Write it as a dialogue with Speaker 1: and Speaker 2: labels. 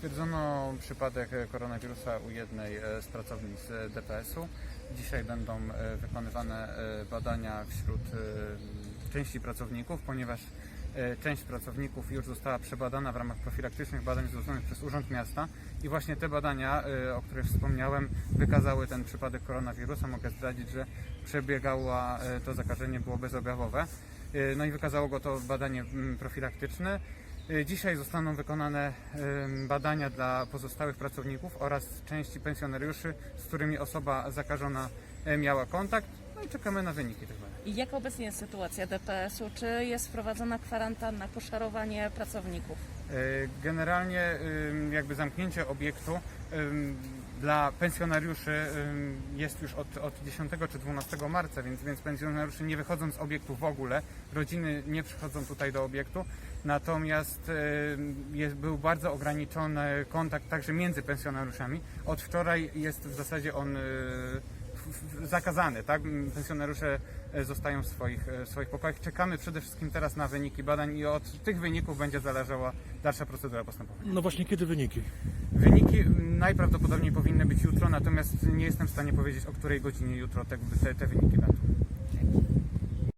Speaker 1: Stwierdzono przypadek koronawirusa u jednej e, z pracownic e, DPS-u. Dzisiaj będą e, wykonywane badania wśród części pracowników, ponieważ część pracowników już została przebadana w ramach profilaktycznych badań złożonych przez Urząd Miasta i właśnie te badania, o których wspomniałem, wykazały ten przypadek koronawirusa. Mogę zdradzić, że przebiegało to zakażenie, było bezobjawowe. No i wykazało go to badanie mm, profilaktyczne. E, Dzisiaj zostaną wykonane badania dla pozostałych pracowników oraz części pensjonariuszy, z którymi osoba zakażona e, miała kontakt. No i czekamy na wyniki tych badań.
Speaker 2: I jak obecnie jest sytuacja DPS-u? Czy jest wprowadzona kwarantanna, poszarowanie pracowników?
Speaker 1: E, Generalnie jakby zamknięcie obiektu dla pensjonariuszy jest już od, od 10 czy 12 marca, więc, więc pensjonariusze nie wychodzą z obiektu w ogóle, rodziny nie przychodzą tutaj do obiektu, natomiast jest, był bardzo ograniczony kontakt także między pensjonariuszami. Od wczoraj jest w zasadzie on y, zakazany, tak? Pensjonariusze e, zostają w swoich, e, w swoich pokojach. Czekamy przede wszystkim teraz na wyniki badań i od tych wyników będzie zależała dalsza procedura postępowania.
Speaker 3: No właśnie, kiedy wyniki?
Speaker 1: Wyniki najprawdopodobniej powinny być jutro, natomiast nie jestem w stanie powiedzieć, o której godzinie jutro te, te, te wyniki będą.